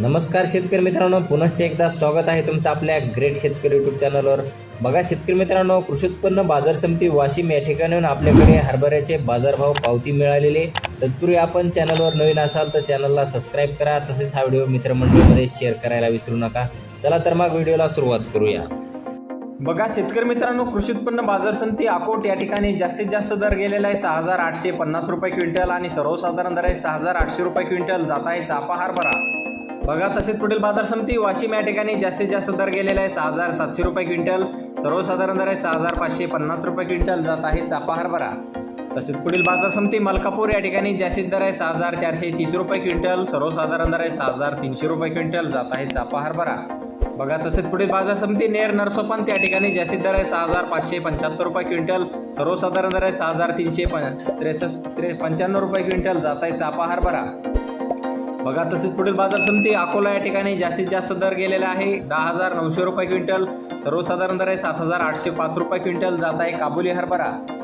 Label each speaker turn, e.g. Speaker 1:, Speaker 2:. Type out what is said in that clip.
Speaker 1: नमस्कार शेतकरी मित्रांनो पुनश्च एकदा स्वागत आहे तुमचं आपल्या ग्रेट शेतकरी यूट्यूब चॅनलवर बघा शेतकरी मित्रांनो कृषी उत्पन्न बाजार समिती वाशिम या ठिकाणीहून आपल्याकडे हरभऱ्याचे बाजारभाव पावती मिळालेले तत्पूर्वी आपण चॅनलवर नवीन असाल तर चॅनलला सबस्क्राईब करा तसेच हा व्हिडिओ मित्रमंडळीमध्ये शेअर करायला विसरू नका. चला तर मग व्हिडिओला सुरुवात करूया. बघा शेतकरी मित्रांनो कृषी उत्पन्न बाजार समिती अकोट या ठिकाणी जास्तीत जास्त दर गेलेला आहे. सहा हजार आठशे पन्नास रुपये क्विंटल आणि सर्वसाधारण दर आहे. सहा हजार आठशे रुपये क्विंटल जात आहे चापा हरभरा. बघा तसेच पुढील बाजार समिती वाशिम या ठिकाणी जास्तीत जास्त दर गेलेला आहे सहा हजार सातशे रुपये क्विंटल. सर्वसाधारण दर आहे सहा हजार पाचशे पन्नास रुपये क्विंटल जात आहे चापा हरभरा तसेच पुढील बाजार समिती मलकापूर या ठिकाणी जास्तीत दर आहे सहा हजार चारशे तीस रुपये क्विंटल सर्वसाधारण दर आहे सहा हजार तीनशे रुपये क्विंटल जात आहे चापा हरभरा बघा तसेच पुढील बाजार समिती नेर नरसोपंत त्या ठिकाणी जास्तीत दर आहे सहा हजार पाचशे पंच्याहत्तर रुपये क्विंटल सर्वसाधारण दर आहे सहा हजार तीनशे पं त्रेसष्ट त्रे पंच्याण्णव रुपये क्विंटल जात आहे चापा हरभरा बघा तसेच पुढील बाजार समिती अकोला या ठिकाणी जास्तीत जास्त दर गेलेला आहे. दहा हजार नऊशे रुपये क्विंटल. सर्वसाधारण दर आहे सात हजार आठशे पाच रुपये क्विंटल. जात आहे काबुली हरभरा.